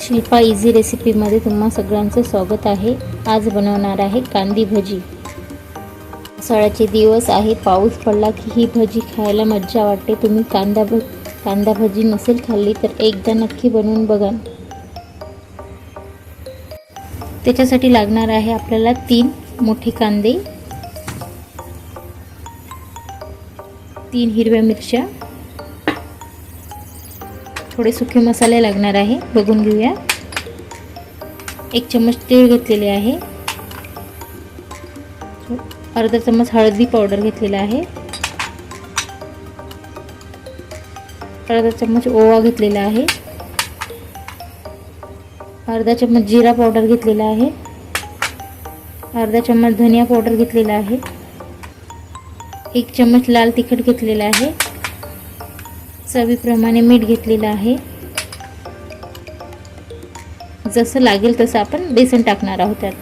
Shilpa easy रेसिपीमध्ये तुम्हा सगळ्यांचं स्वागत आहे. आज बनवणार आहे कांदी भजी. पावसाळ्याचे दिवस आहे पाऊस पडला की ही भजी खायला मज्जा वाटते. तुम्ही कांदा भजी कांदा भजी नसेल खाल्ली तर एकदा नक्की बनवून बघा. त्याच्यासाठी लागणार आहे आपल्याला तीन मोठे कांदे तीन हिरव्या मिरच्या थोडे सुखे मसाले लागणार आहे बघून घेऊया. एक चम्मच तेल घेतलेले आहे. अर्धा चम्मच हळदी पावडर घेतलेला आहे. अर्धा चम्मच ओवा घेतलेला आहे. अर्धा चम्मच जिरा पावडर घेतलेला आहे. अर्धा चम्मच धनिया पावडर घेतलेला आहे. एक चम्मच लाल तिखट घेतलेला आहे. चवीप्रमाणे मीठ घेतलेलं आहे. जसं लागेल तसं आपण बेसन टाकणार आहोत त्यात.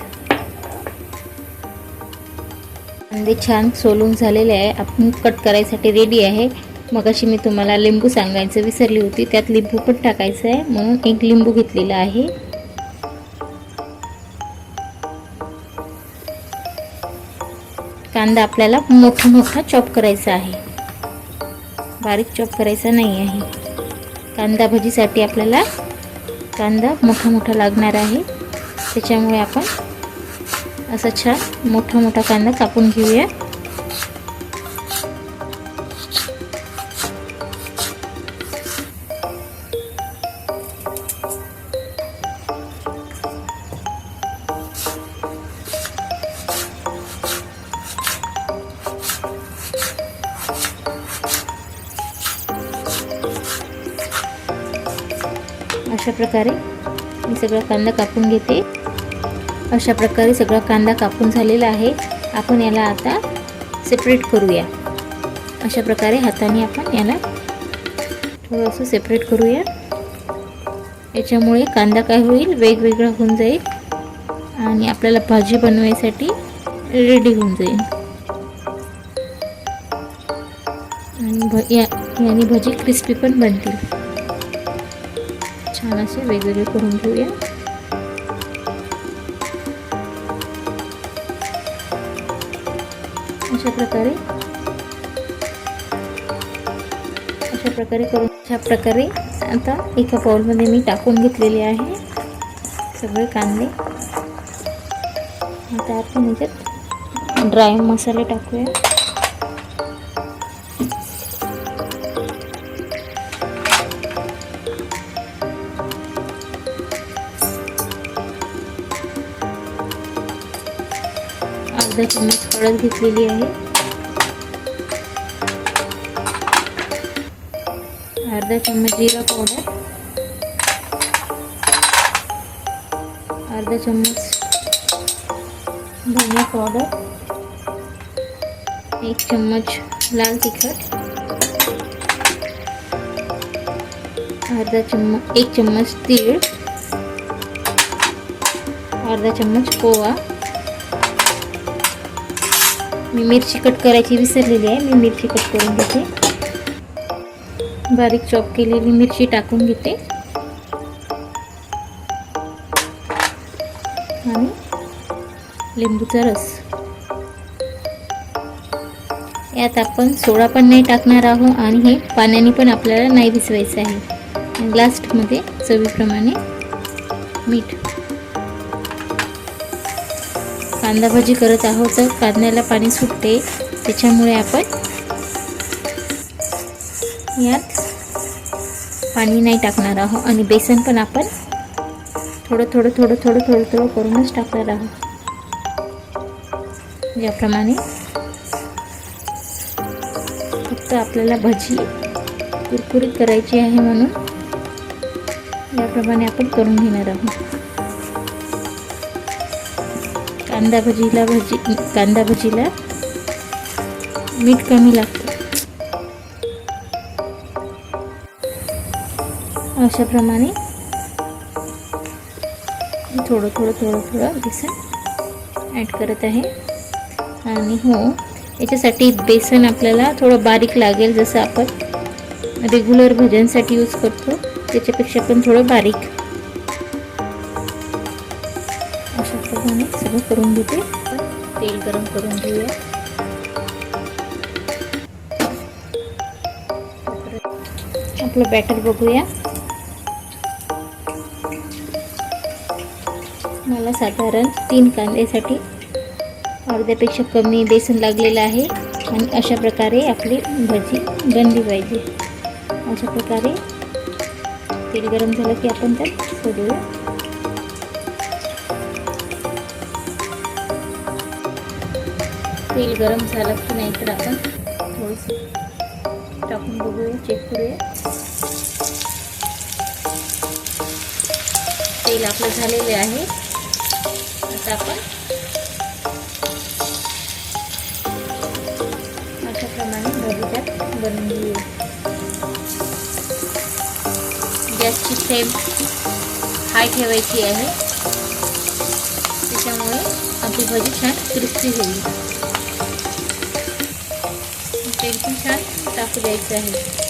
कांदे छान सोलून झालेले आहे. आपण कट करायसाठी रेडी आहे. मग अशी मी तुम्हाला लिंबू सांगायचं विसरली होती त्यात लिंबू पण टाकायचं आहे म्हणून एक लिंबू घेतलेला आहे. कांदा आपल्याला मोठा मोठा चॉप करायचा आहे. बारीक चॉप करायचा नाही आहे. कांदा भजीसाठी आपल्याला कांदा मोठा मोठा लागणार आहे. त्याच्यामुळे आपण असा छान मोठा मोठा कांदा कापून घेऊया. अशा प्रकारे मी सगळा कांदा कापून घेते. अशा प्रकारे सगळा कांदा कापून झालेला आहे. आपण याला आता सेपरेट करूया. अशा प्रकारे हाताने आपण याला थोडंसं सेपरेट करूया. याच्यामुळे कांदा काय होईल? वेगवेगळा होऊन जाईल आणि आपल्याला भाजी बनवायसाठी रेडी होऊन जाईल. भ या याने भजी क्रिस्पी पण बनतील. छान असे वेगवेगळे करून घेऊया. अशा प्रकारे अशा प्रकारे करून अशा प्रकारे आता एका पाऊलमध्ये मी टाकून घेतलेले आहे. सगळे कांदे. आता आपण याच्यात ड्राय मसाले टाकूया. अर्धा चम्मच हळद घेतलेली आहे अर्धा चम्मच जिरा पावडर अर्धा चम्मच धनिया पावडर एक चम्मच लाल तिखट। अर्धा चम्मच, एक चम्मच तीळ। अर्धा चम्मच पोहा। मी मिरची कट करायची विसरलेली आहे. मी मिरची कट करून घेते. बारीक चॉप केलेली मिरची टाकून घेते. आणि लिंबूचा रस. यात आपण सोडा पण नाही टाकणार आहोत आणि हे पाण्याने पण आपल्याला नाही भिजवायचं आहे. लास्टमध्ये चवीप्रमाणे मीठ. कांदा भाजी करत आहोत. तर कांद्याला पाणी सुटते. त्याच्यामुळे आपण यात पाणी नाही टाकणार आहोत. आणि बेसन पण आपण थोडं थोडं थोडं थोडं थोडं थोडं करूनच टाकणार आहोत. याप्रमाणे फक्त आपल्याला भजी कुरकुरीत करायची आहे म्हणून याप्रमाणे आपण करून घेणार आहोत. कांदा भजीला भजी कांदा भजीला मीठ कमी लागतं. अशाप्रमाणे थोडं थोडं थोडं थोडं बेसन ॲड करत आहे. आणि हो याच्यासाठी बेसन आपल्याला थोडं बारीक लागेल जसं आपण रेग्युलर भजनसाठी यूज करतो. त्याच्यापेक्षा पण थोडं बारीक. अशा प्रकारे सगळं करून घेते. तेल गरम करून घेऊया. आपलं बॅटर बघूया. मला साधारण तीन कांद्यासाठी अर्ध्यापेक्षा कमी बेसन लागलेलं आहे आणि अशा प्रकारे आपली भजी बनली पाहिजे. अशा प्रकारे तेल गरम झालं की आपण त्यात सोडूया. तेल गरम झालं की नाही तर आपण थोडंसं टाकून बघूया चेक करूया. तेल आपलं झालेले आहे. आता आपण अशा प्रमाणे भजी त्यात बनवून घेऊया गॅसची फ्लेम हाय ठेवायची आहे. त्याच्यामुळे आपली भजी छान क्रिस्पी होईल. तेल पण छान टाकू द्यायचं आहे.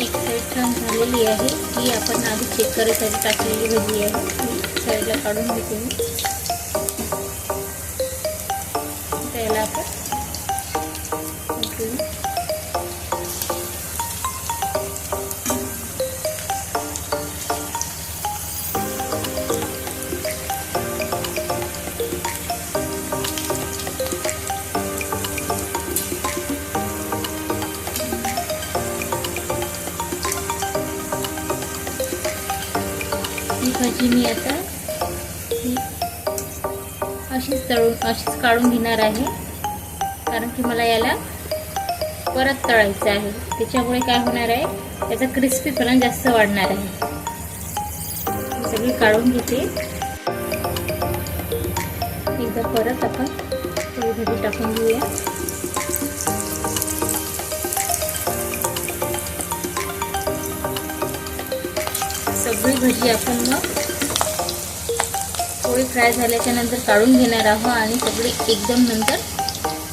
एक साईड छान झालेली आहे. ही आपण आधी चेक करायसाठी टाकलेली भजी आहे. ती साईडला काढून घेते मी त्याला तळून अशीच काढून घेणार आहे. कारण की मला याला परत तळायचं आहे. त्याच्यामुळे काय होणार आहे त्याचा क्रिस्पीपणा जास्त वाढणार आहे. सगळी काढून घेते. एकदा परत आपण थोडी टाकून घेऊया. सगळी भजी आपण मग थोडी फ्राय झाल्याच्यानंतर काढून घेणार आहोत आणि सगळी एकदम नंतर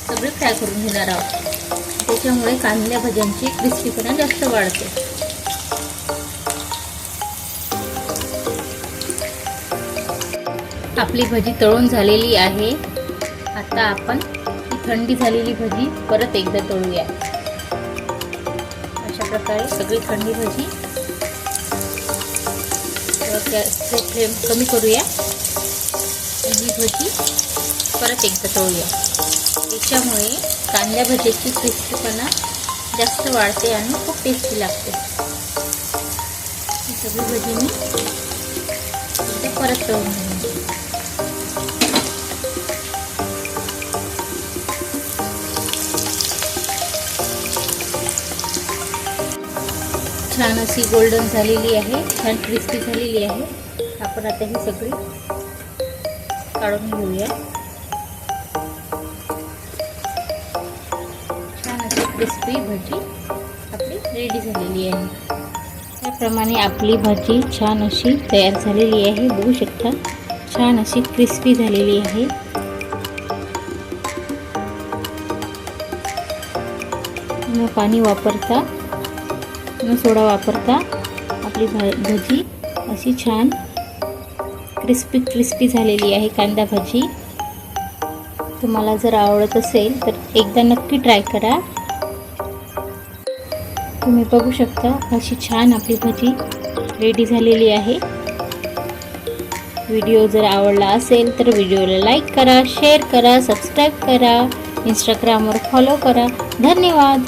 सगळी फ्राय करून घेणार आहोत. त्याच्यामुळे कांद्या भज्यांची क्रिस्पीपणा जास्त वाढते. आपली भजी तळून झालेली आहे. आता आपण थंडी झालेली भजी परत एकदा तळूया. अशा प्रकारे सगळी थंडी भजी फ्लेम कमी करूया. ही भजी परत एकदा तळूया. याच्यामुळे कांद्या भजीची क्रिस्पीपणा जास्त वाढते आणि खूप टेस्टी लागते. ही सगळी भजी मी एकदा परत तळून घेईन छान अशी गोल्डन झालेली आहे छान क्रिस्पी झालेली आहे. आपण आता ही सगळी काढून घेऊया. छान अशी क्रिस्पी भजी आपली रेडी झालेली आहे. त्याप्रमाणे आपली भाजी छान अशी तयार झालेली आहे. बघू शकता छान अशी क्रिस्पी झालेली आहे. न पाणी वापरता न सोडा वापरता आपली भा भजी अशी छान क्रिस्पी क्रिस्पी झालेली आहे कांदा भाजी. तुम्हाला जर आवडत असेल तर एकदा नक्की ट्राय करा. तुम्ही बघू शकता अशी छान आपली भजी रेडी झालेली आहे. व्हिडिओ जर आवडला असेल तर व्हिडिओला लाईक करा शेअर करा सबस्क्राईब करा इंस्टाग्रामवर फॉलो करा. धन्यवाद!